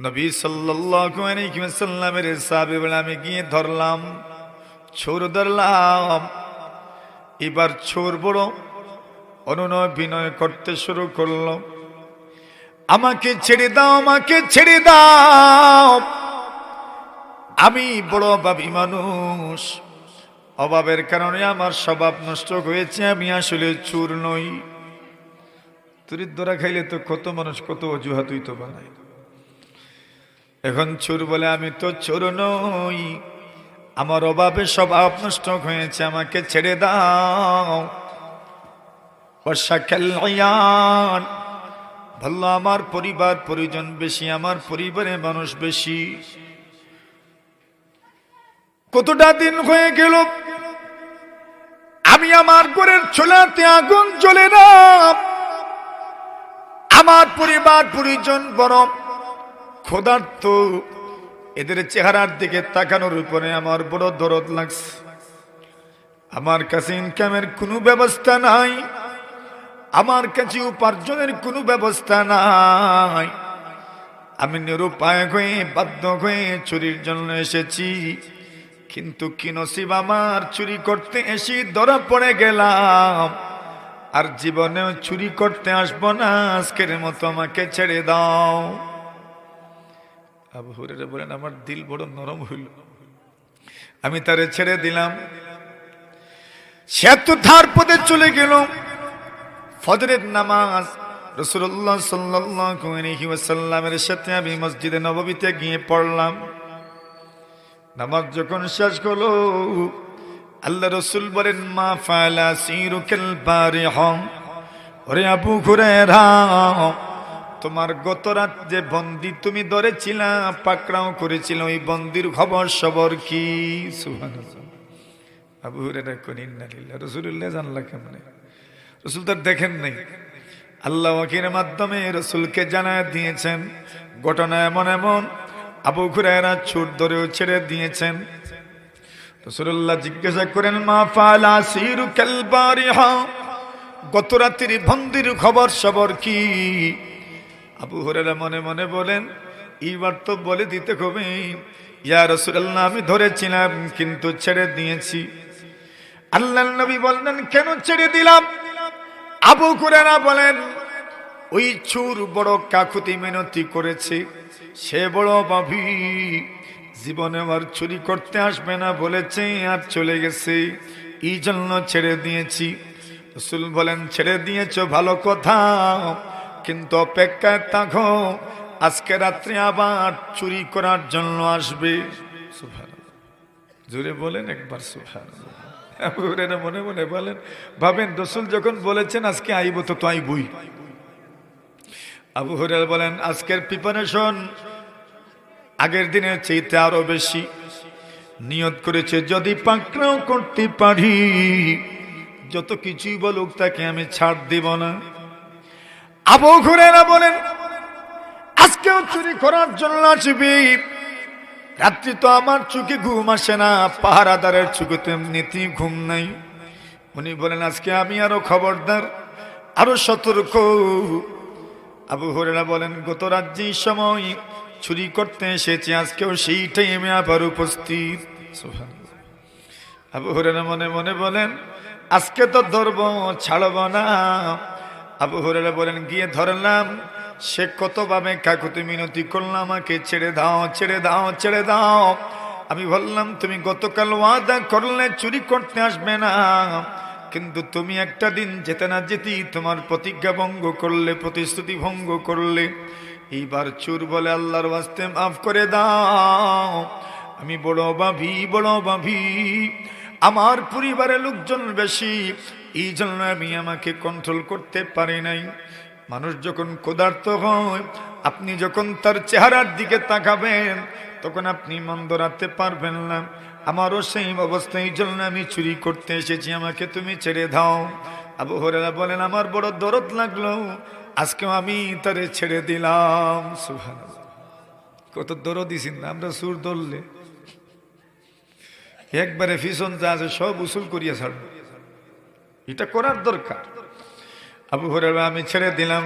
নবী সাল্লামের সাহাবে বলে, আমি গিয়ে ধরলাম ছোর ধরলাম। এবার ছোর বড় অনুনয় বিনয় করতে শুরু করল। আমাকে ছেড়ে দাও, আমাকে ছেড়ে দাও। আমি বড় অভাবী মানুষ। অভাবের কারণে আমার স্বভাব নষ্ট হয়েছে, আমি আসলে চুর নই। তুরির খাইলে তো কত মানুষ, কত অজুহাত তো বানায়। এখন চোর বলে আমি তো চোর নই। আমার অভাবে স্বভাব নষ্ট হয়েছে, আমাকে ছেড়ে দাও। বর্ষা বর্ষাকাল ভালো আমার পরিবার, পরিজন বেশি, আমার পরিবারে মানুষ বেশি। কতটা দিন হয়ে গেল, আমি আমার ঘরের চোলাতে আগুন জ্বলে না। আমার পরিবার, পরিজন বড় ক্ষুধার্ত। এদের চেহারার দিকে তাকানোর উপরে আমার বড় দরদ লাগছে। আমার কাছে ইনকামের কোনো ব্যবস্থা নাই। আমার কাছে উপার্জনের কোনো ব্যবস্থা নাই। আমি নিরুপায় হয়ে, বাধ্য হয়ে চুরির জন্য এসেছি। কিন্তু কি নসিব আমার চুরি করতে এসে ধরা পড়ে গেলাম। আর জীবনেও চুরি করতে আসব না, আজকের মতো আমাকে ছেড়ে দাও। আবু হুরেরা বলেন, আমার দিল বড় নরম হইল। আমি তারে ছেড়ে দিলাম। সে তো ধার পথে চলে গেল। ফজরের নামাজ রসুল্লাহ সাল্লামের সাথে আমি মসজিদে নবমীতে গিয়ে পড়লাম। নামাজ যখন শেষ হলো, আল্লাহ রসুল বলেন, মা ফালা সিরুকেল বারে হম ওরে আবু ঘুরে তোমার গত রাত যে বন্দি তুমি ধরেছিলা, পাকড়াও করেছিল, ওই বন্দির খবর সবর কি? জানলা রসুল দেখেন নাই। মাধ্যমে রসুলকে জানা দিয়েছেন। ঘটনা এমন এমন ধরেও ছেড়ে দিয়েছেন। জিজ্ঞাসা করেন, মা গত রাত্রির বন্দির খবর সবর কি? আবু হরেরা মনে মনে বলেন এইবার তো বলে দিতে হবে। ইয়া রসুল্লাহ আমি ধরেছিলাম, কিন্তু ছেড়ে দিয়েছি। আল্লাহ নবী বললেন, কেন ছেড়ে দিলাম? আবু কুরেরা বলেন, ওই চুর বড় কাকুতি মিনতি করেছে। সে বড় ভাবি, জীবনে আর চুরি করতে আসবে না বলেছে, আর চলে গেছে। এই জন্য ছেড়ে দিয়েছি। রসুল বলেন, ছেড়ে দিয়েছ, ভালো কথা। কিন্তু অপেক্ষায় থাকো, আজকে রাত্রে আবার চুরি করার জন্য আসবে। জুড়ে বলেন একবার সুফান মনে মনে বলেন, ভাবেন রসুল যখন বলেছেন, আজকে আইব তো তো আইবই। আবু হরের বলেন, আজকের প্রিপারেশন আগের দিনের চেয়েতে আরও বেশি। নিয়ত করেছে, যদি পাকড়াও করতে পারি, যত কিছুই বলুক তাকে আমি ছাড় দিব না। আবু ঘুরেরা বলেন, আজকেও চুরি করার জন্য আসবি। রাত্রি তো আমার চোখে ঘুম আসে না, পাহারাদারের চোখে তো ঘুম নাই। উনি বলেন, আজকে আমি আরও খবরদার, আরও সতর্ক। আবু হরেরা বলেন, গত রাজ্যের সময় চুরি করতে এসেছি, আজকেও সেই টাইমে আবার উপস্থিত। আবু হরেরা মনে মনে বলেন, আজকে তো ধরব, ছাড়ব না। আবু হরেরা বলেন, গিয়ে ধরলাম সে কতভাবে কাকুতি মিনতি করলাম আমাকে ছেড়ে দাও ছেড়ে দাও ছেড়ে দাও। আমি বললাম, তুমি গতকাল ওয়াদা করলে চুরি করতে আসবে না। কিন্তু তুমি একটা দিন যেতে না যেতেই তোমার প্রতিজ্ঞা ভঙ্গ করলে, প্রতিশ্রুতি ভঙ্গ করলে। এইবার চুর বলে আল্লাহর বাস্তে মাফ করে দাও। আমি বড় বাভি বড় বাভি আমার পরিবারের লোকজন বেশি। এই জন্য আমি আমাকে কন্ট্রোল করতে পারি নাই। মানুষ যখন ক্ষুধার্ত হয়, আপনি যখন তার চেহারার দিকে তাকাবেন, তখন আপনি মন রাখতে পারবেন না। আমারও সেই অবস্থায় জন্য আমি চুরি করতে এসেছি, আমাকে তুমি ছেড়ে দাও। আবু হরেরা বলেন, আমার বড় দরদ লাগল, আজকেও আমি তারে ছেড়ে দিলাম। সুভান কত দরদ দিছেন না, আমরা সুর ধরলে। একবারে ফিসন যা আছে সব উসুল করিয়া ছাড়ব। এটা করার দরকার। আবু হরেরা আমি ছেড়ে দিলাম।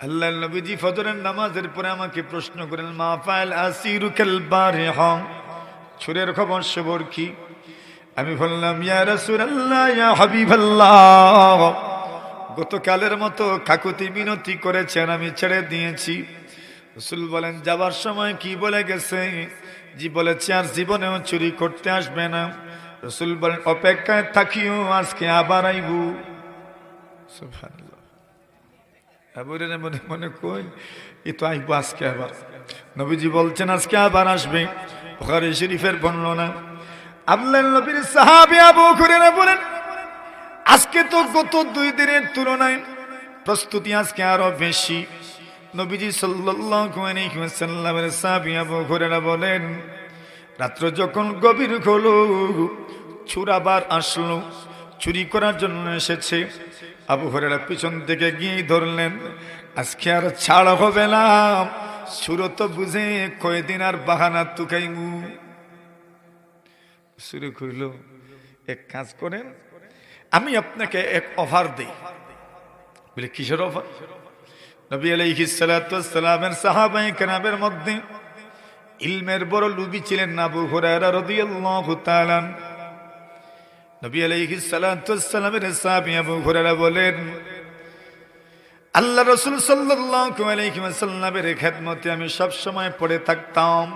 আল্লাহ নবীজি ফজরের নামাজের পরে আমাকে প্রশ্ন করেন, মা ফাইল আসিরু কালবারে হম ছুরের খবর খবর কি? আমি বললাম, ইয়া রাসূলুল্লাহ, ইয়া হাবিবাল্লাহ। গতকালের মতো কাকুতি মিনতি করেছেন, আমি ছেড়ে দিয়েছি। রসুল বলেন, যাবার সময় কি বলে গেছে? জি বলেছে, আর জীবনেও চুরি করতে আসবে না। রসুল বলেন, অপেক্ষায় থাকিও, আজকে আবার আইবু। আবুরে মনে মনে কই, এ তো আইবো আজকে আবার। নবীজি বলছেন, আজকে আবার আসবে। বুখারী শরীফের বর্ণনা। আল্লাহ নবীর সাহাবী আবু হুরায়রা বলেন, আজকে তো গত দুই দিনের তুলনায় প্রস্তুতি আজকে আরও বেশি। নবীজি সাল্লাল্লাহু আলাইহি ওয়াসাল্লামের সাহাবী আবু হুরায়রা বলেন, রাত্র যখন গভীর হলো চুরাবার আসলো। চুরি করার জন্য এসেছে। আবু হরেরা পিছন থেকে গিয়ে ধরলেন, আজকে আর ছাড় হবে না। তো বুঝে কয়দিন আর বাহানা তুকাইমু। শুরু কইল এক কাজ করেন, আমি আপনাকে এক অফার দিই। বলে, কিসের অফার? নবী আলাইহিস সালাতু ওয়াস সালামের সাহাবায়ে কেরামের মধ্যে ইলমের বড় লুবি ছিলেন আবু হুরায়রা রাদিয়াল্লাহু তাআলা নবী আলাইহিস সালাতু ওয়াস সালামের সাহাবী আবু হুরায়রা বলেন, আল্লাহ রাসূল সাল্লাল্লাহু আলাইহি ওয়াসাল্লামের খেদমতে আমি সব সময় পড়ে থাকতাম।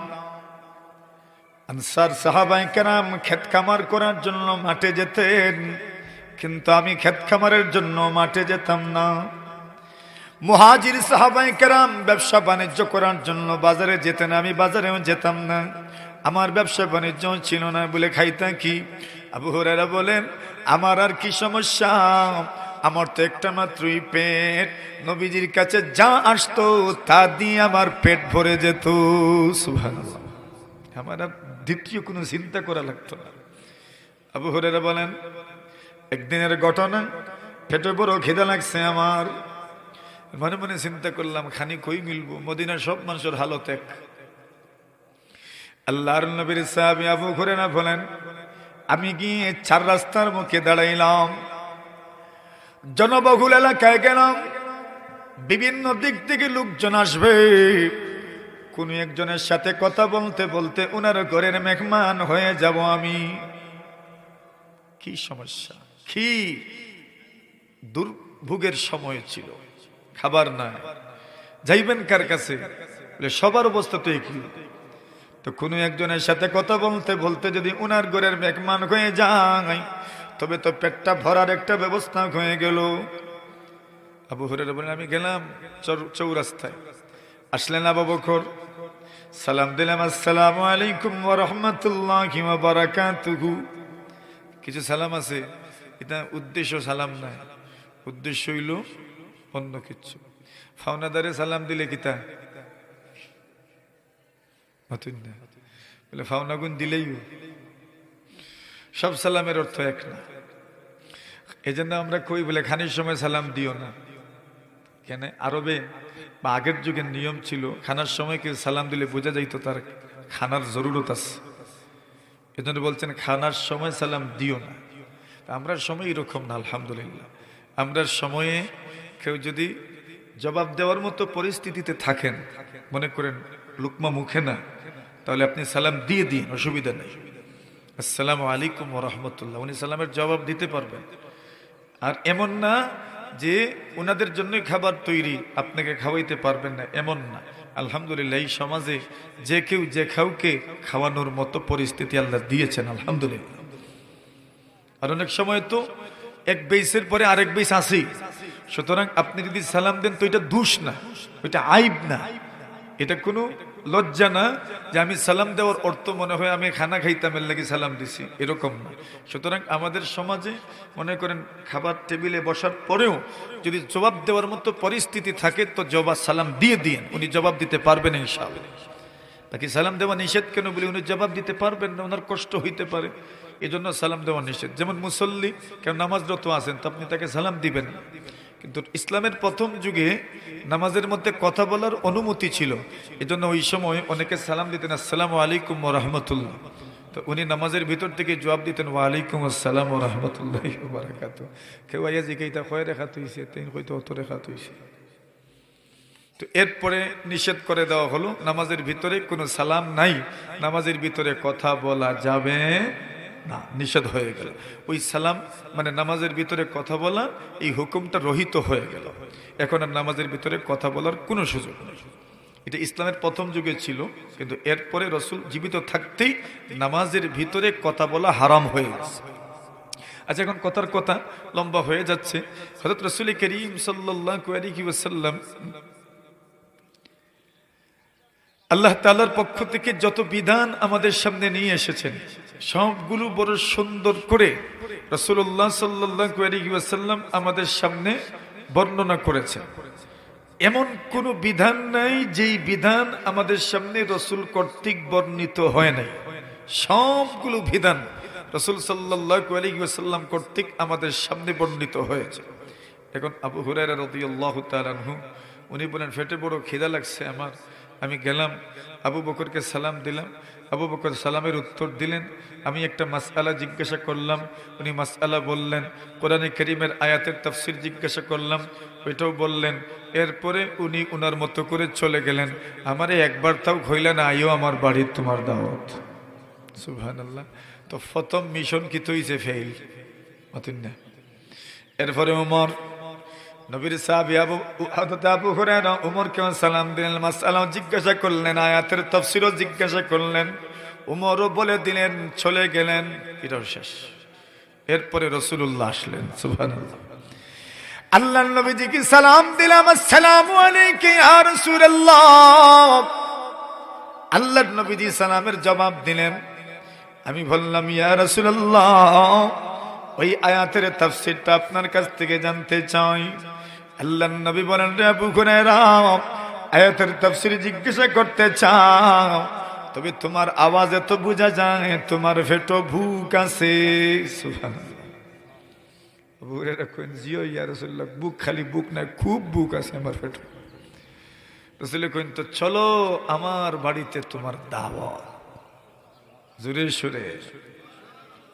আনসার সাহাবায়ে কেরাম ক্ষেত খামার করার জন্য মাঠে যেতেন, কিন্তু আমি ক্ষেত খামারের জন্য মাঠে যেতাম না। মুহাজির সাহাবাই কেরাম ব্যবসা বাণিজ্য করার জন্য বাজারে যেতেন, আমি বাজারেও যেতাম না। আমার ব্যবসা বাণিজ্য ছিল না বলে খাইতাম কি? আবু হরেরা বলেন, আমার আর কি সমস্যা? আমার তো একটা মাত্রই পেট। নবীজির কাছে যা আসতো তা দিয়ে আমার পেট ভরে যেত। আমার আর দ্বিতীয় কোনো চিন্তা করা লাগতো না। আবু হরেরা বলেন, একদিনের ঘটনা, পেটে বড় খিদা লাগছে আমার। মনে মনে চিন্তা করলাম, খানি কই মিলবো? মদিনার সব মানুষের হালত এক। আল্লাহর নবীর সাহাবি আবু না বলেন আমি গিয়ে চার রাস্তার মুখে দাঁড়াইলাম। জনবহুল এলাকায় গেলাম। বিভিন্ন দিক থেকে লোকজন আসবে। কোন একজনের সাথে কথা বলতে বলতে ওনার ঘরের মেহমান হয়ে যাব আমি। কি সমস্যা? কি? দুর্ভোগের সময় ছিল। খাবার না যাইবেন কার কাছে? সবার অবস্থা তো একই। তো কোনো একজনের সাথে কথা বলতে বলতে যদি উনার ঘরের মেহমান হয়ে যায়, তবে তো পেটটা ভরার একটা ব্যবস্থা হয়ে গেল। আবু হরের বলে আমি গেলাম চৌরাস্তায়। আসলেন আবু বকর, সালাম দিলাম, আসসালাম আলাইকুম রাহমাতুল্লাহি বারাকাতুহু। কিছু সালাম আছে? এটা উদ্দেশ্য সালাম নাই। উদ্দেশ্য হইল অন্য কিছু। ফাওনাদারে সালাম দিলে কিতা নতুন না বলে ফাওনাগুন দিলেই সব সালামের অর্থ এক না। এই জন্য আমরা কই, বলে, খানির সময় সালাম দিও না। কেন? আরবে বা আগের যুগের নিয়ম ছিল, খানার সময় কেউ সালাম দিলে বোঝা যাইতো তার খানার জরুরত আছে। এজন্য বলছেন, খানার সময় সালাম দিও না। আমরা সময় এরকম না, আলহামদুলিল্লাহ। আমরা সময়ে কেউ যদি জবাব দেওয়ার মতো পরিস্থিতিতে থাকেন, মনে করেন, লুকমা মুখে না। তাহলে আপনি সালাম দিয়ে দিন, অসুবিধা নেই। আসসালামু আলাইকুম রহমতুল্লাহ। উনি সালামের জবাব দিতে পারবেন। আর এমন না যে ওনাদের জন্যই খাবার তৈরি, আপনাকে খাওয়াইতে পারবেন না, এমন না। আলহামদুলিল্লাহ, এই সমাজে যে কেউ যে কাউকে খাওয়ানোর মতো পরিস্থিতি আল্লাহ দিয়েছেন, আলহামদুলিল্লাহ। আর অনেক সময় তো এক বেসের পরে আরেক বেস আসি। সুতরাং আপনি যদি সালাম দেন তো এটা দোষ না, এটা আইব না। এটা কোনো লজ্জা না যে আমি সালাম দেওয়ার অর্থ মনে হয় আমি খানা খাইতাম, এর লাগি সালাম দিছি। এরকম না। সুতরাং আমাদের সমাজে মনে করেন খাবার টেবিলে বসার পরেও যদি জবাব দেওয়ার মতো পরিস্থিতি থাকে, তো জবাব সালাম দিয়ে দিন উনি জবাব দিতে পারবেন ইনশাআল্লাহ। তাকে সালাম দেওয়া নিষেধ কেন বলে? উনি জবাব দিতে পারবেন না, ওনার কষ্ট হইতে পারে। এই জন্য সালাম দেওয়া নিষেধ। যেমন মুসল্লি, কেন নামাজরত আছেন, তো আপনি তাকে সালাম দিবেন না। কিন্তু ইসলামের প্রথম যুগে নামাজের মধ্যে কথা বলার অনুমতি ছিল। এজন্য ওই সময় অনেকে সালাম দিতেন, আসসালামু আলাইকুম রহমতুল্লাহ। তো উনি নামাজের ভিতর থেকে জবাব দিতেন ওয়ালাইকুম আসসালাম রহমতুল্লাহ বারাকাত কেউ আইয়া জিকাইতা কয় রেখা তুইছে তিন কইতো অত রেখা তুইছে তো এরপরে নিষেধ করে দেওয়া হলো, নামাজের ভিতরে কোনো সালাম নাই। নামাজের ভিতরে কথা বলা যাবে না, নিষেধ হয়ে গেল। ওই সালাম মানে নামাজের ভিতরে কথা বলা এই হুকুমটা রহিত হয়ে গেল। এখন আর নামাজের ভিতরে কথা বলার কোনো সুযোগ নেই। এটা ইসলামের প্রথম যুগে ছিল, কিন্তু এরপরে রসুল জীবিত থাকতেই নামাজের ভিতরে কথা বলা হারাম হয়ে গেছে। আচ্ছা এখন কথার কথা লম্বা হয়ে যাচ্ছে। হজরত রসুল করিম সাল্লাম আল্লাহ তালার পক্ষ থেকে যত বিধান আমাদের সামনে নিয়ে এসেছেন সবগুলো বড় সুন্দর করে রসুল্লাহ সাল্লাম আমাদের সামনে বর্ণনা করেছেন। এমন কোন বিধান নাই যেই বিধান আমাদের সামনে রসুল কর্তৃক বর্ণিত হয় নাই। সবগুলো বিধান রসুল সাল্লাহ কর্তৃক আমাদের সামনে বর্ণিত হয়েছে। এখন আবু হুরাইরা রদিয়াল্লাহ তালানহু উনি বলেন, ফেটে বড় খিদা লাগছে আমার। আমি গেলাম, আবু বকরকে সালাম দিলাম। আবু বকর সালামের উত্তর দিলেন, আমি একটা মাসআলা জিজ্ঞাসা করলাম। উনি মাসআলা বললেন, কোরআনে করিমের আয়াতের তফসির জিজ্ঞাসা করলাম। ওইটাও বললেন, এরপরে উনি উনার মতো করে চলে গেলেন। আমারে একবার তাও খইলেন আইও আমার বাড়ির তোমার দাওয়াত। সুবহান আল্লাহ তো প্রথম মিশন কি তৈছে ফেইল? মতন না। এরপরে উমর নবীর সাহাবী আবু, হযরত আবু হুরায়রা উমরকে সালাম দিলেন মাসআলা জিজ্ঞাসা করলেন, আয়াতের তাফসীরও জিজ্ঞাসা করলেন, উমরও বলে দিলেন, চলে গেলেন, এটাও শেষ। এরপরে রাসূলুল্লাহ আসলেন, সুবহানাল্লাহ। আল্লাহ নবীজিকে সালাম দিলাম, আসসালামু আলাইকা ইয়া রাসূলুল্লাহ। আল্লাহর নবীজি সালামের জবাব দিলেন, আমি বললাম, ইয়া রাসূলুল্লাহ, ওই আয়াতের তাফসীরটা আপনার কাছ থেকে জানতে চাই। আল্লাহ নবী বলেন, রে আবু হুরায়রা, আয়াতের তাফসীর জিজ্ঞাসা করতে চাও, তবে তোমার আওয়াজ এত বোঝা যায়, তোমার ফেটো ভুক আছে। জিও ইয়া রাসূলুল্লাহ, বুক খালি বুক না, খুব বুক আছে আমার ফেটো। রসুল কইন, তো চলো আমার বাড়িতে তোমার দাওয়াত। জুড়ে সুরে,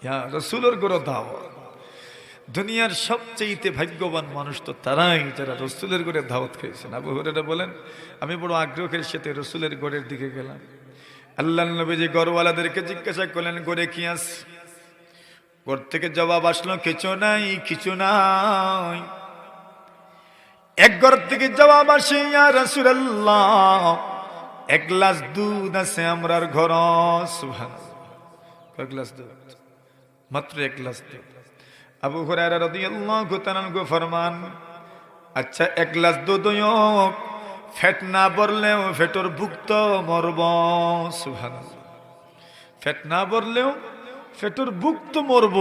ইয়া রসুলের গড় দাওয়াত। দুনিয়ার সবচেয়ে ভাগ্যবান মানুষ তো তারাই, যারা রসুলের গড়ে দাওয়াত খেয়েছেন আবু হরেরা বলেন, আমি বড় আগ্রহের সাথে রসুলের গড়ের দিকে গেলাম। আল্লাহ নবীজি গড়ওয়ালাদেরকে জিজ্ঞাসা করলেন গড়ে কি আস গড় থেকে জবাব আসলো, কিছু নাই কিছু নাই। এক ঘর থেকে জবাব আসে রাসূলুল্লাহ, এক গ্লাস দুধ আছে আমরার ঘর। কয় গ্লাস দুধ? মাত্র এক গ্লাস দুধ। আবু হুরায়রা রাদিয়াল্লাহু তাআলা ফরমান আচ্ছা এক গ্লাস দুধ ফেট না বললেও ফেটর ভুক্ত মরব, সুবহানাল্লাহ। ফেট না বললেও ফেটর ভুক্ত মরব,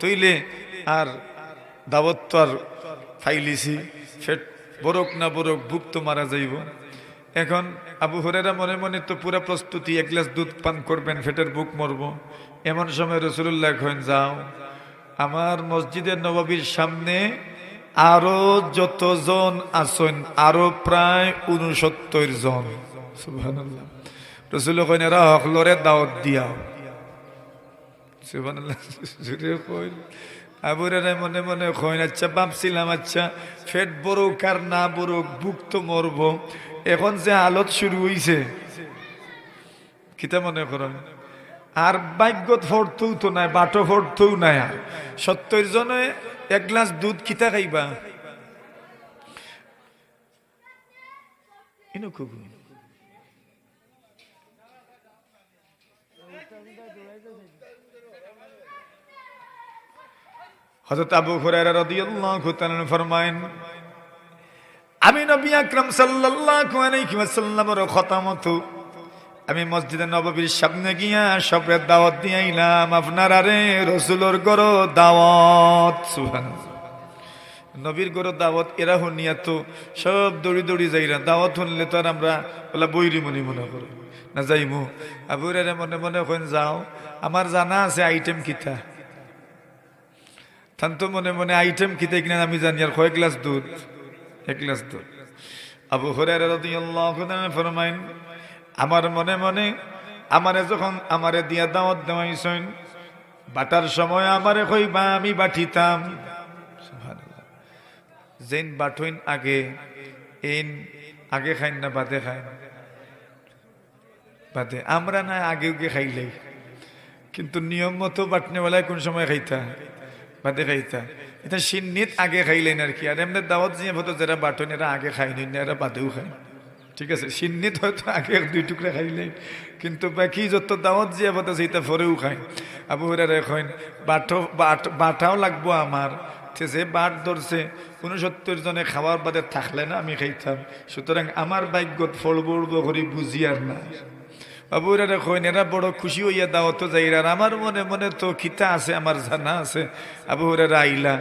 তইলে আর দাওয়াত তো আর ফাইলিছি, ফেট বরক না বরক ভুক্ত মারা যাইব। এখন আবু হরেরা মনে মনে তো পুরা প্রস্তুতি, এক গ্লাস দুধ পান করবেন, ফেটের বুক মরব। এমন সময় রসুল্লাহ যাও। আমার মসজিদের নবাবির সামনে আরও যতজন আসেন আরও প্রায় উনসত্তর জন। আবুরেরা মনে মনে কইন আচ্ছা আচ্ছা ফেট না বুক তো এখন যে আলত কিতা মনে করেন? আর ভাগ্যত ফোরতেও তো নাই, বাটো ফোরতেও নাই আর। সত্তর জনে এক গ্লাস দুধ কিতা খাইবা? আমি নবী আকরাম সাল্লাল্লাহু আলাইহি ওয়াসাল্লামের খতামত আমি মসজিদে নববীর সামনে গিয়া সবরে দাওয়াত দিয়ে আইলাম, আপনার আরে রসুলোর গরো দাওয়াত নবীর গরো দাওয়াত, এরা হনিয়া তো সব দৌড়ি দৌড়ি যাইরা, দাওয়াত হনলে তো আর আমরা বলা বৈরি মনে মনে করো। না যাইমু আবুরারে মনে মনে কইন যাও, আমার জানা আছে আইটেম কিতা। তান তো মনে মনে আইটেম কিতা কিনা আমি জানি, আর কয় গ্লাস দুধ? এক গ্লাস দুধ। আবু তাআলা ফরমাইন আমার মনে মনে আমারে যখন আমারে দিয়া দাওয়াত দেওয়াইছেন, বাটার সময় আমারে কইবা, আমি বাটিতাম। যেন বাটইন আগে এন আগে খাইন না বাদে খাইন? বাদে। আমরা না আগে উগে খাইলেই। কিন্তু নিয়ম মতো বাটনেওয়ালায় কোন সময় খাইতা? বাদে খাইতা। এটা সিন্নিত আগে খাইলেন আর কি। আর এমনি দাওয়াত যে হতো যারা বাটন এরা আগে খাইনি না, এরা বাদেও খায় ঠিক আছে সিন্নিত হয়তো আগে দুই টুকরা খাইলেন কিন্তু বাকি যত দাওয়াত যে হতো সেটা পরেও খায় আবু হরারে কইন, বাটো, বাট, বাটাও লাগবো আমার। যে বাট ধরছে উনসত্তর জনে খাওয়ার বাদে থাকলে না আমি খাইতাম। সুতরাং আমার ভাগ্যত ফল বড়ব করি বুঝি আর না। বাবুরা কইন, এরা বড় খুশি হইয়া দাওয়াত যাইরা আমার মনে মনে তো খিতা আছে, আমার জানা আছে। আবু হুরারা আইলা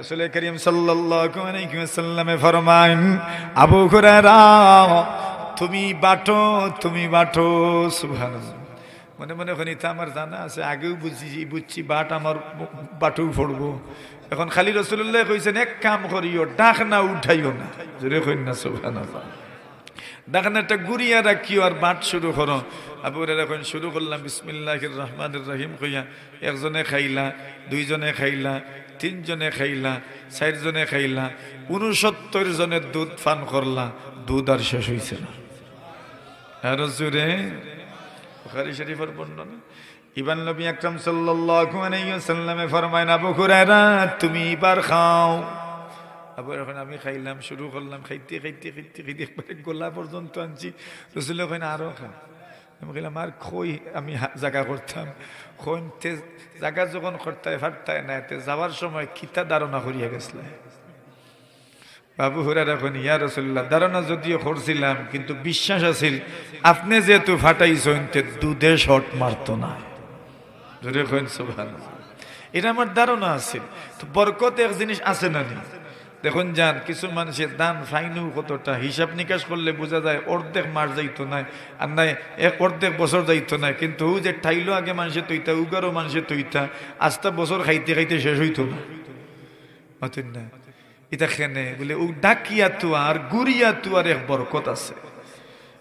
রাসূল করিম ওয়াসাল্লামে ফরমায়েন, আবু হুরায়রা, তুমি বাটো তুমি বাটো। সুবহানাল্লাহ। মনে মনে করি, তা আমার জানা আছে, আগেও বুঝছি বুঝছি, বাট আমার বাটু ফড়বো এখন খালি রসুল্লাহ কইছেন, এক কাম করিও ডাক না উঠাইও না। জোরে কইন না দেখেন একটা গুড়িয়া রাখিও আর বাট শুরু করো। আবুরা এখন শুরু করলাম, বিসমিল্লাহির রহমানির রহিম কইয়া, একজনে খাইলা, দুইজনে খাইলা তিনজনে খাইলা, চারজনে খাইলা উনসত্তর জনের দুধ পান করলা, দুধ আর শেষ হয়েছে না। আর জোরে বুখারী শরীফের বর্ণনা। ইবান নবী আকরাম সাল্লাল্লাহু আলাইহি ওয়াসাল্লামে ফরমায় আবু হুরায়রা তুমি এবার খাও। আবার এখন আমি খাইলাম, শুরু করলাম, খাইতে খাইতে খাইতে খাইতে, একবারে গোলা পর্যন্ত আনছি। রসুল ওখানে আরও খা আমি বললাম খই আমি জাগা করতাম খইন তে জাগা যখন করতায় ফাটতায় না তে যাওয়ার সময় কিতা ধারণা করিয়া গেছিল বাবু হুরার এখন ইয়া রসুল্লাহ ধারণা যদিও করছিলাম কিন্তু বিশ্বাস আছিল, আপনি যেহেতু ফাটাইছেন, তে দুধে শট মারতো না। জোরে কইন, সুবহানাল্লাহ। এটা আমার ধারণা আছে, তো বরকত এক জিনিস আছে না নি দেখুন যান, কিছু মানুষের দান ফাইনু কতটা? হিসাব নিকাশ করলে বোঝা যায় অর্ধেক মাস যাইতো নাই আর নাই, এক অর্ধেক বছর যাইতো নাই কিন্তু ও যে ঠাইলো আগে মানুষের তৈতা, উগারও মানুষের তৈতা, আস্তা বছর খাইতে খাইতে শেষ হইতো না। অতন না এটা খেনে, বলে, ও ডাকিয়া তুয়া আর গুড়িয়া তুয়ার এক বরকত আছে।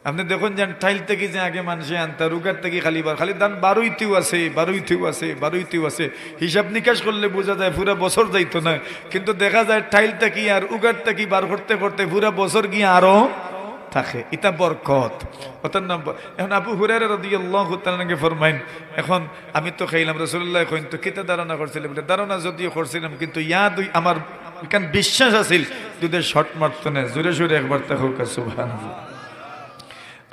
আপনি দেখুন যান টাইল থেকে যে আগে মানুষে আনতা, রুগার থেকে খালি বার, খালি দান বারোইতেও আছে বারোইতেও আছে বারোইতেও আছে। হিসাব নিকাশ করলে বোঝা যায় পুরা বছর যাইতো না। কিন্তু দেখা যায় টাইল থেকে আর উগার থেকে বার করতে করতে পুরা বছর গিয়ে আরও থাকে। এটা বরকত। ওটার নাম এখন আবু হুরার তাআলাকে ফরমাইন, এখন আমি তো খাইলাম, রাসূলুল্লাহ কইন, তো কিতা ধারণা করছিলাম বলে, ধারণা যদিও করছিলাম, কিন্তু ইয়া দুই, আমার কারণ বিশ্বাস আছিল? দুধের শর্ট মারতো না, জোরে জোরে একবার তা সুবহানাল্লাহ।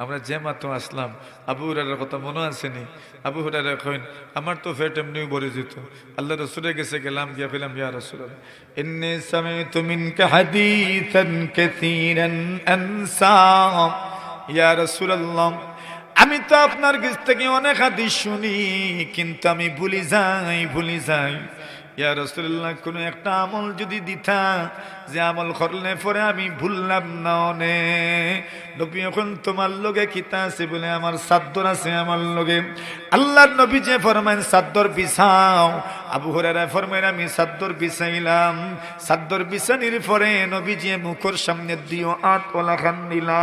আমরা যে মাত্র আসলাম, আবু হুরারের কথা মনে আসেনি আবু হুরারে কইন, আমার তো ফেট এমনি ভরে যেত আল্লাহ রসুলে গেছে গেলাম, গিয়া ফেলাম ইয়া রসুল হাদিসান কাসীরান আনসা। ইয়া রাসূলুল্লাহ, আমি তো আপনার কাছ থেকে অনেক হাদিস শুনি, কিন্তু আমি ভুলি যাই ভুলি যাই। ইয়া রসুল্লাহ কোনো একটা আমল যদি দিতা, যে আমল করলে পরে আমি ভুললাম না অনে নবী এখন তোমার লগে কিতা আছে বলে, আমার সাদ্দর আছে আমার লগে। আল্লাহর নবী যে ফরমাইন, সাদ্দর বিছাও। আবু হরারা ফরমাইন, আমি সাদ্দর বিছাইলাম। সাদ্দর বিছানির পরে নবী যে মুখর সামনে দিও, আট ওলা খান দিলা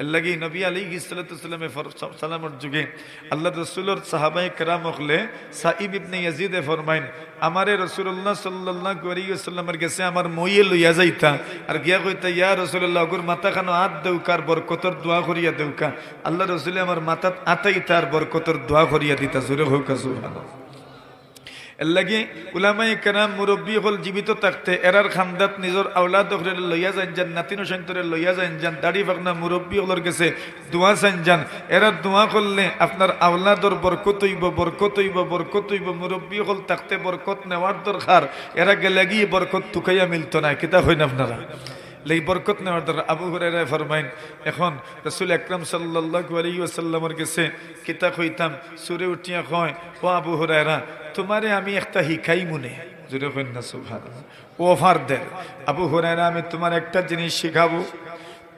এর লাগি নবী আলী ইসলাতামের সালামের যুগে আল্লাহ রসুলোর সাহাবাই কেরাম হলে সাইব ইবনে ইয়াজিদে ফরমাইন আমারে রসুল্লাহ সাল্লাহ করিয়াল্লামের গেছে আমার মইয়ে লইয়া যাইতা আর গিয়া কইতা ইয়া রসুল্লাহ অগুর মাথা খানো হাত দেউকার বরকতর দোয়া করিয়া দেউকা আল্লাহ রসুলে আমার মাথাত আতাইতা আর বরকতর দোয়া করিয়া দিতা জোরে হোক সুবহানাল্লাহ এর লাগি উলামাই কেরাম মুরব্বী হল জীবিত থাকতে এরার খান্দাত নিজের আওলাদ লইয়া যান যান, নাতিন সন্তরে লইয়া যান যান, দাড়ি ফাকনা মুরব্বী হলর গেছে দোয়া চান যান। এরার দোয়া করলে আপনার আওলাদর বরকত হইব বরকত হইব বরকত হইব মুরব্বী হল থাকতে বরকত নেওয়ার দরকার এরা গেলে গিয়ে বরকত তুকাইয়া মিলত না কিতা হইন আপনারা? লেই বরকত নেওয়ার দরকার। আবু হুরায়রা ফরমাইন, এখন রাসূল আকরাম সাল্লাল্লাহু আলাইহি ওয়াসাল্লামের কাছে কিতা কইতাম সুরে উঠিয়া কয়, ও আবু হুরায়রা, তোমারে আমি একটা হিকাই মনে। জুড়ে কইন না, সুবহানাল্লাহ। ও অফার দে আবু হুরায়রা, আমি তোমার একটা জিনিস শিখাবো।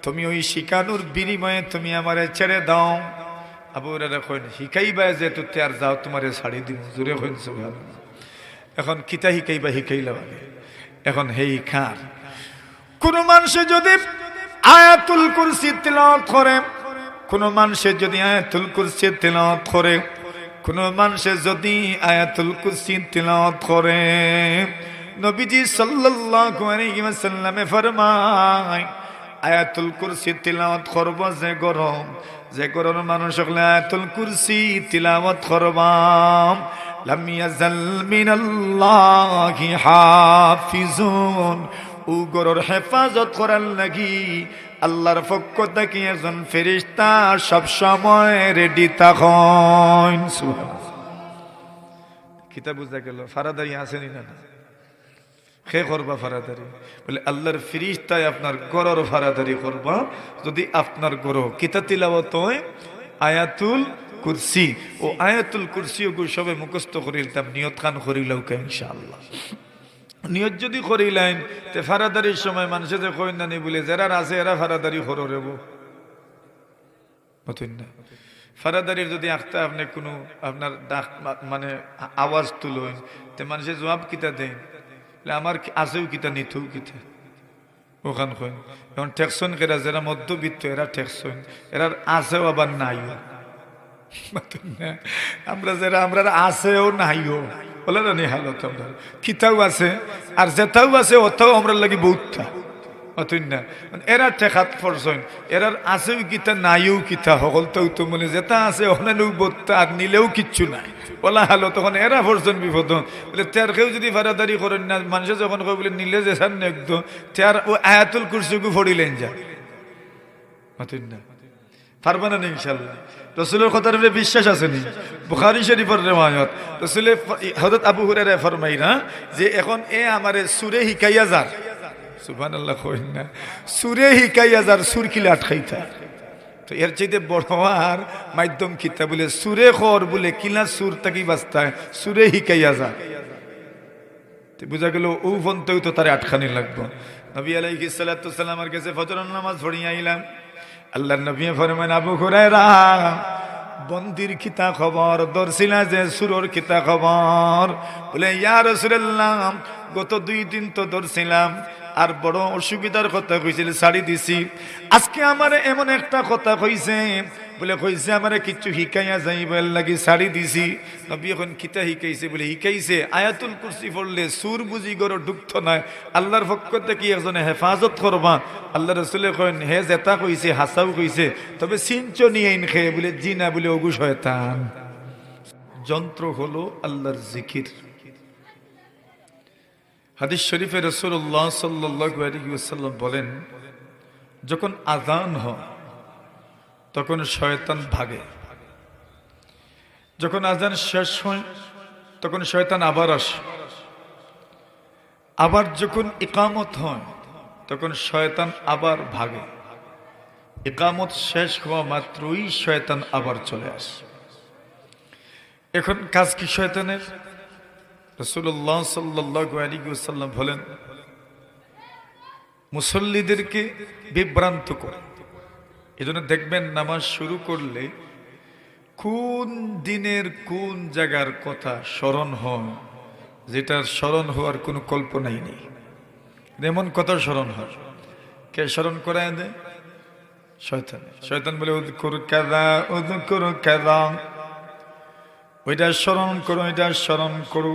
তুমি ওই শিকানুর বিনিময়ে তুমি আমারে ছেড়ে দাও। আবু হুরায়রা কইন যে তো আর যাও, তোমারে ছাড়ি দিব জোরে কইন, সুবহানাল্লাহ। এখন কিতা শিকাইবা শিকাইলা মানে এখন হেই খার কোন মানুষে যদি আয়াতুল কুরসি তিলাওয়াত করে, কোন মানুষে যদি আয়াতুল কুরসি তিলাওয়াত করে, কোন মানুষে যদি আয়াতুল কুরসি তিলাওয়াত করে, নবীজি সাল্লাল্লাহু আলাইহি ফরমায়, আয়াতুল কুরসি তিলাওয়াত করব যে গরম যে গরম মানুষ হলে আয়াতুল কুরসি তিলাওয়াত করবাম। লাম ইয়াজাল মিনাল্লাহি হাফিজুন। ও গরর হেফাজত করার লাগি। আল্লাহর পক্ষ থেকে একজন ফেরিস্তা সব সময় রেডি তখন কিতা বুঝা গেল, ফারাদারি আসেনি না? খে করবা ফারাদারি? বলে, আল্লাহর ফিরিস্তায় আপনার গরর ফারাদারি করবা। যদি আপনার গরো কিতা তিলাবত আয়াতুল কুরসি। ও আয়াতুল কুরসি ও সবে মুখস্থ করিলাম নিয়ত খান করিলাও কে, ইনশাআল্লাহ। নিয়ত যদি করি লাইন তে ফারাদারির সময় মানুষে যে কই না বলে যারা আছে এরা ফারাদারি করো রেব না। ফারাদারির যদি আখতা আপনি কোনো আপনার ডাক মানে আওয়াজ তুলেন, তে মানুষে জবাব কিতা দেন? আমার আছেও কিতা নিথু কিতা? ওখান কইন, এখন ঠেকসন কেরা? যারা মধ্যবিত্ত, এরা ঠেকসন এরার আছেও আবার নাইও। আমরা যারা আমরা আছেও নাইও। বলে না হালত আমরা? কিতাও আছে, আর যেটাও আছে ওটাও আমরা লাগি বহুতটা। অতই না। এরা ঠেকাত পড়ছেন। এরার আছেও কিতা, নাইও কিতা, সকল তো মানে যেটা আছে, ওখানে বত্তা আর নিলেও কিচ্ছু নাই। বলা হালো, তখন এরা পড়ছেন বিপদ বলে কেউ যদি ফারাদারি করেন না, মানুষে যখন কয়, বলে, নিলে যে সার একদম তার ও আয়াতুল কুরসিকু ফড়িলেন যা। অতই না। পারবে না ইনশাল্লাহ রসুলের কথার উপরে বিশ্বাস আছে নি বুখারি শরীফের রেওয়ায়ত রসুলের হযরত আবু হুরায়রা ফরমাই না যে এখন এ আমারে সুরে হিকাইয়া যার। সুবহানাল্লাহ কইন না। সুরে হিকাইয়া যার, সুর কিলে আটকাইতা। তো এর চাইতে বড় আর মাধ্যম কিতা বলে, সুরে খর বলে কিলা সুর তাকি বাস্তায় সুরে হিকাইয়া যা তো বুঝা গেল ও ফোনতেও তো তারে আটখানি লাগবো। নবী আলাইহি সাল্লাতু সাল্লামের কাছে ফজরের নামাজ পড়িয়ে আইলাম। আল্লাহর নবী ফরমান আবু হুরায়রা, বন্দির কিতা খবর দর্শিলা যে সুরর কিতা খবর। বলে, ইয়া রাসূলুল্লাহ, গত দুই দিন তো দর্শিলাম আর বড় অসুবিধার কথা কইছিল, শাড়ি দিছি। আজকে আমার এমন একটা কথা কইছে, বলে কইছে, আমারে কিচ্ছু শিকাইয়া যাইবার লাগি শাড়ি দিছি। নবী এখন কিতা শিকাইছে বলে শিকাইছে আয়াতুল কুরসি পড়লে সুর বুঝি গরো ঢুকতো নাই আল্লাহর পক্ষ থেকে একজনে হেফাজত করবা। আল্লাহ রসুলে কইন হে জেতা কইছে, হাসাও কইছে, তবে সিঞ্চ নিয়ে ইন খেয়ে বলে, জি না, বলে অগু শয়তান যন্ত্র হলো আল্লাহর জিকির। হাদিস শরীফে রসুল্লাহ সাল্লাম বলেন, যখন আজান হয়, তখন শয়তান ভাগে। যখন আজান শেষ হয়, তখন শয়তান আবার আসে। আবার যখন একামত হয়, তখন শয়তান আবার ভাগে। একামত শেষ হওয়া মাত্রই শয়তান আবার চলে আসে। এখন কাজ কি শয়তানের? রসুল্লাহ সাল্লাহ আলী সাল্লাম বলেন, মুসল্লিদেরকে বিভ্রান্ত করে। এজন্য দেখবেন নামাজ শুরু করলে কোন দিনের কোন জায়গার কথা স্মরণ হয়, যেটার স্মরণ হওয়ার কোনো কল্পনাই নেই। এমন কথা স্মরণ হয়। কে স্মরণ করায় দেয়? শয়তান। শয়তান বলে, উদকুর কাদা উদকুর কাদা ওইটা স্মরণ করো ওইটা স্মরণ করো।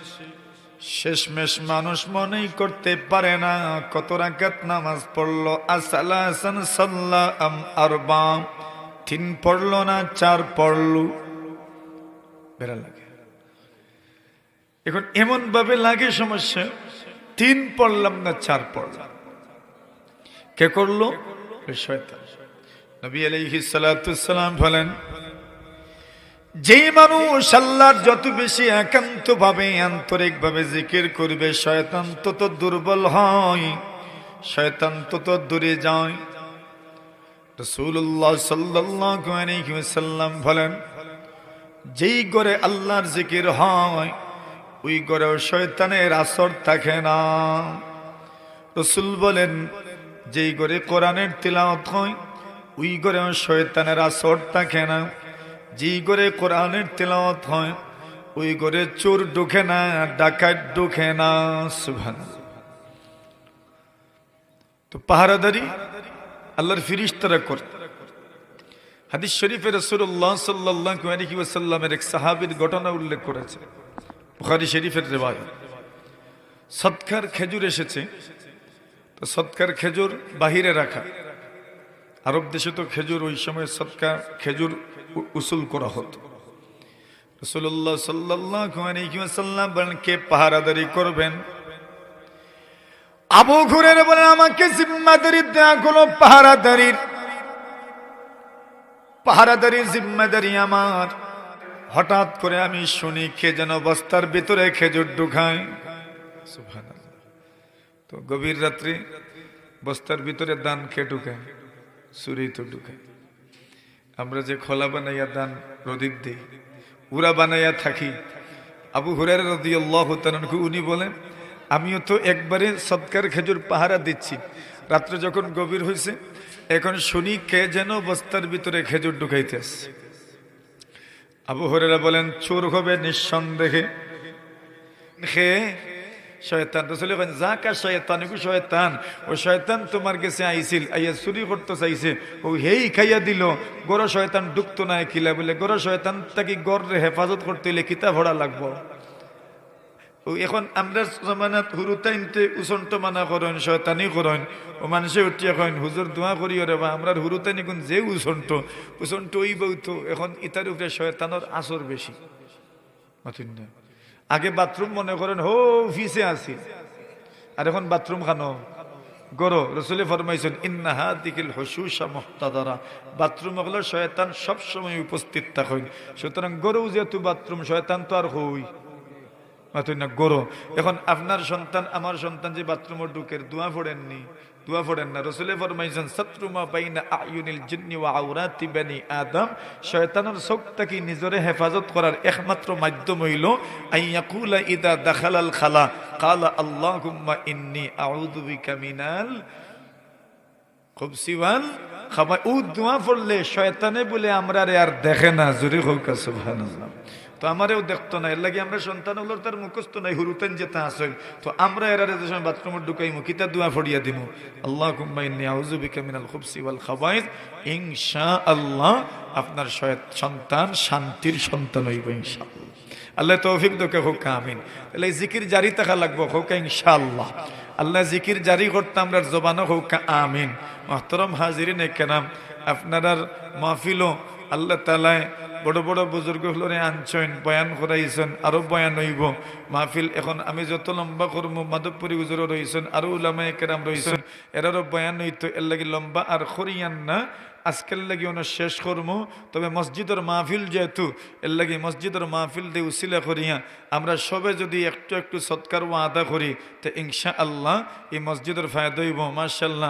শেষমেশ মানুষ মনেই করতে পারে না কত রাকাত নামাজ পড়ল আসালাসান সাল্লাহ আম আরবা তিন পড়ল না চার পড়ল বেড়া লাগে এখন এমন ভাবে লাগে সমস্যা তিন পড়লাম না চার পড়লাম কে করল শয়তান নবী আলাইহিস সালাম বলেন যেই মানুষ আল্লাহর যত বেশি একান্ত ভাবে আন্তরিক ভাবে জিকির করবে, শয়তান তত দুর্বল হয়, শয়তান তত দূরে যায়। রসুল্লাহ ওয়াসাল্লাম বলেন, যেই ঘরে আল্লাহর জিকির হয়, ওই ঘরেও শয়তানের আসর থাকে না। রসুল বলেন, যেই ঘরে কোরআনের তিলাওয়াত হয়, ওই ঘরেও শয়তানের আসর থাকে না। যেই ঘরে কোরআনের তেলাওয়াত হয়, ওই ঘরে চোর ঢুকে না, ডাকাত ঢুকে না সুভান তো পাহারাদারি আল্লাহর ফিরিস্তারা করে। হাদিস শরীফে রসুল্লাহ আলাইহি ওয়াসাল্লামের এক সাহাবীর ঘটনা উল্লেখ করেছে, বুখারী শরীফের রেওয়ায়ত। সৎকার খেজুর এসেছে, তো সৎকার খেজুর বাহিরে রাখা। আরব দেশে তো খেজুর ওই সময় সৎকার খেজুর উসুল করা হতো। রসুল্লাহ সাল্লাহ বলেন, কে পাহারাদারি করবেন? আবু ঘুরে বলেন, আমাকে জিম্মাদারি দেয়া কোনো পাহারাদারির পাহারাদারির জিম্মাদারি আমার। হঠাৎ করে আমি শুনি কে যেন বস্তার ভিতরে খেজুর ঢুকায়। তো গভীর রাত্রে বস্তার ভিতরে দান কে ঢুকায়? চুরি তো ঢুকায়। আমরা যে খোলা বানাইয়া দান, প্রদীপ দিই উরা বানাইয়া থাকি। আবু হুরের রদি আল্লাহ উনি বলেন, আমিও তো একবারে সৎকার খেজুর পাহারা দিচ্ছি। রাত্রে যখন গভীর হয়েছে এখন শুনি কে যেন বস্তার ভিতরে খেজুর ঢুকাইতে আসছে। আবু হরেরা বলেন, চোর হবে নিঃসন্দেহে। খেয়ে শয়তান, রসুল কন যাকা শয়তান, এগু শয়তান, ও শয়তান তোমার কাছে আইছিল, আইয়া চুরি করতে চাইছে, ও হেই খাইয়া দিল গড় শয়তান ডুকতো না কিলা বলে গড় শয়তান তাকে গড় হেফাজত করতে হইলে কিতা ভরা লাগবো? ও এখন আমরা জমানাত হুরুতাইনতে উসন্ত মানা করেন, শয়তানি করেন, ও মানুষে উঠিয়া করেন হুজুর, দোয়া করি রে বা, আমরা হুরুতানি কোন যে উসন্ত উসন্ত ওই বউতো এখন ইতার উপরে শয়তানোর আসর বেশি। মাথুন না আগে বাথরুম মনে করেন, হো ফিসে আসি আর এখন বাথরুম খানো। গরো, রসুলে ফরমাইছেন ইন্নাহা দিকিল হসুসা মুহতাদারা। বাথরুম হলো শয়তান সবসময় উপস্থিত থাকেন। সুতরাং গরু যেহেতু বাথরুম, শয়তান তো আর হই। মাতুই না, গরো। এখন আপনার সন্তান, আমার সন্তান যে বাথরুমে ঢুকের দোয়া ফোড়েননি দোয়া ফোড়েন না। রসুলে ফরমাইছেন শত্রুমা আয়ুনিল জিন্নি আদম। শয়তানের চোখটাকে নিজরে হেফাজত করার একমাত্র মাধ্যম হইল আইয়াকুলা ইদা দাখালাল খালা। কালা, আল্লাহুম্মা ইন্নি আউযু বিকা মিনাল খুব সিওয়াল খাবার ও দোয়া পড়লে শয়তানে বলে আমরা আর দেখে না। জোরে হোক সুবহানাল্লাহ। তো আমারেও দেখতো না, এর লাগে আমরা সন্তান হলো তার মুখস্থ নাই, হুরুতেন যেতে আসল তো আমরা এরারে যে সময় বাথরুমে ঢুকাইমু, কিতা দোয়া ফড়িয়া দিমু? আল্লাহ কুম্মা ইন্নি আউযু বিকা মিনাল খুবসি ওয়াল খাবাইস। ইনশাআল্লাহ আপনার শয়- সন্তান, শান্তির সন্তান হইব ইনশাআল্লাহ। আল্লাহ তৌফিক দোকে হোক, আমিন। তাহলে জিকির জারি থাকা লাগবো, হোক, ইনশাআল্লাহ। আল্লাহ জিকির জারি করতে আমরা জবানো হোক, আমিন। মহতরম হাজিরিন কেনাম আপনার মাহফিলও আল্লাহ তালায় বড় বড় বুজুর্গ হলরে আনছেন, বয়ান করাইছেন, আরও বয়ান হইব। মাহফিল এখন আমি যত লম্বা করব মাধবপুরী হুজুর রয়েছেন আরও উলামায় কেরাম রয়েছেন এরারও বয়ান হইতো, এর লাগি লম্বা আর খরিয়ান না। আজকের লাগি ono শেষ করব তবে মসজিদের মাহফিল যেহেতু, এর লাগি মসজিদের মাহফিল দিয়ে উসিলা করিয়া, আমরা সবে যদি একটু একটু সৎকার ও আদা করি, তো ইনশা আল্লাহ এই মসজিদের ফায়দা হইব মার্শাল্লাহ